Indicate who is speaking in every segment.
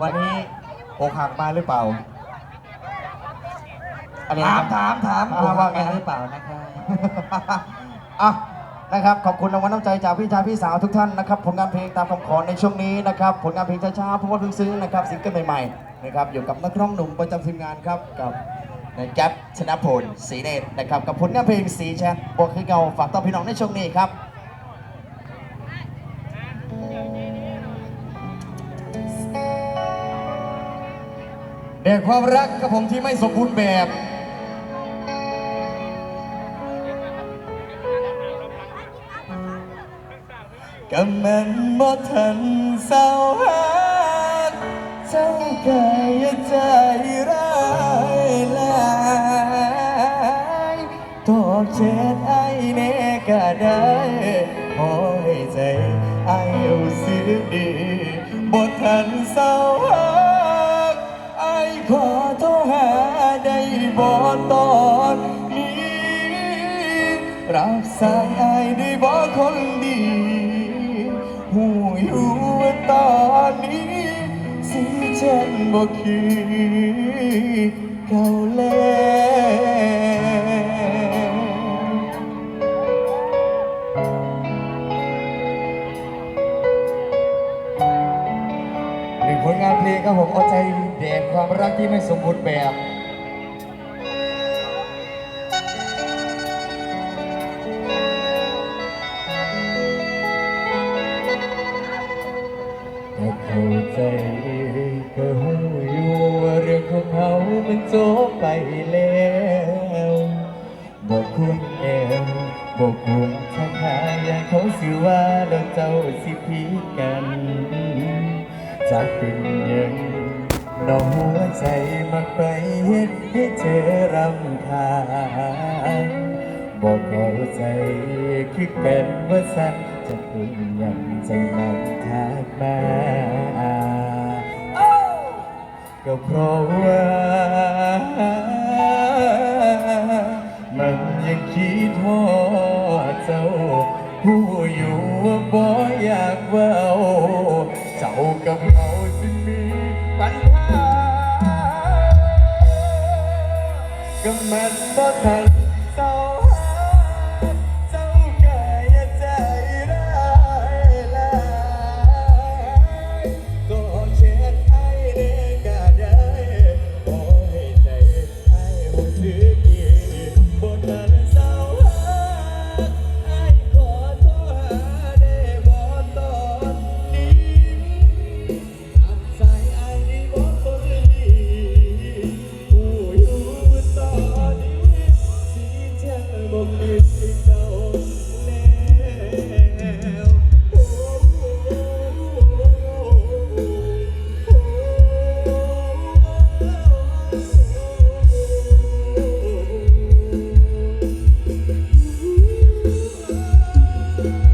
Speaker 1: วันนี้อกหักมาหรือเปล่า
Speaker 2: อะไร
Speaker 1: ถา
Speaker 2: นะ
Speaker 1: มถามถาม
Speaker 2: อ่า
Speaker 1: อกหั
Speaker 2: ว่ากไง
Speaker 1: มาห
Speaker 2: ห
Speaker 1: รื
Speaker 2: รืออ
Speaker 1: เป
Speaker 2: เป
Speaker 1: ล่า
Speaker 2: ล่านะครับ
Speaker 1: อะนะครับ ขอบคุณรางวัลน้ำใจจากพี่ชายพี่สาวทุกท่านนะครับ ผลงานเพลงตามคำขอในช่วงนี้นะครับ ผลงานเพลงช้าๆเพราะว่าเพิ่งซื้อนะครับซิงเกิลใหม่ๆนะครับอยู่กับนักร้องหนุ่มประจำทีมงานครับกับแก๊ปชนะพลศรีเนตรนะครับกับผลงานเพลงสีแชทบวกคือเก่าฝากต่อพี่น้องในช่วงนี้ครับ
Speaker 2: แด่ความรักกับผมที่ไม่สมบูรณ์แบบ
Speaker 1: ก็มันบ่ทันเศร้าหาเจ้าไก่ใจร้ายลายตัวเช็ดไอ้เน่ก็ได้ขอให้ใจไอ้รู้สึกดีบ่ทันเศร้า รับสายอายได้บอกคนดีหูอยู่ว่าตอนนี้สิฉันบอกคือเก่าแล้ว
Speaker 2: หนึ่งผลงานเพลงครับผมเอาใจแด่ความรักที่ไม่สมบูรณ์แบบ
Speaker 1: สิพีกันจากเป็นยังน้องหัวใจมักไปเฮ็ดให้เธอรำคาญบอกเข้าใจคือเป็นว่าสันจะเป็นย่างใจมันทักมาก็เพราะว่ามันยังคิดทอดเจ้าผู้อยู่ บ่อยากเว้าเจ้ากับเขาสิมีปัญหาก็มันบ่ทัน ล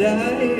Speaker 1: ได้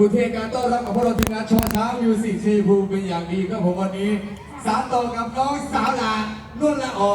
Speaker 1: คุ
Speaker 3: ณ
Speaker 2: ที่การต้อนรับกับพวกเราทีมงานชอช้างยูสิชีภูมิเป็นอย่างดีครับผมวันนี้ สารต่อกับน้องสาวหลานนุ่นละอ๋อ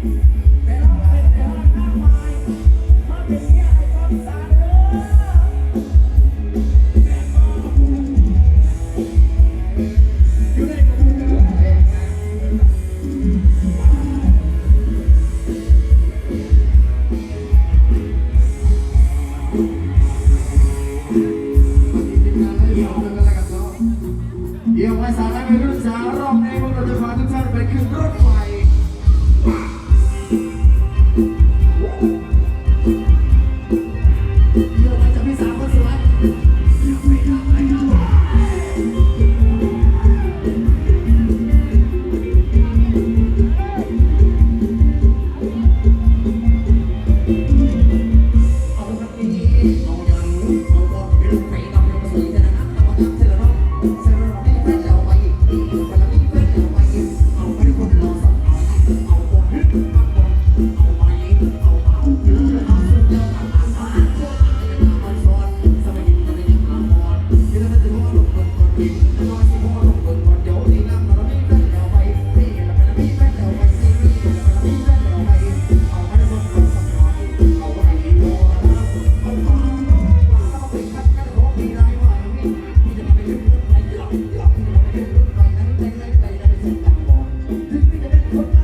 Speaker 3: Thank you. Thank
Speaker 2: you.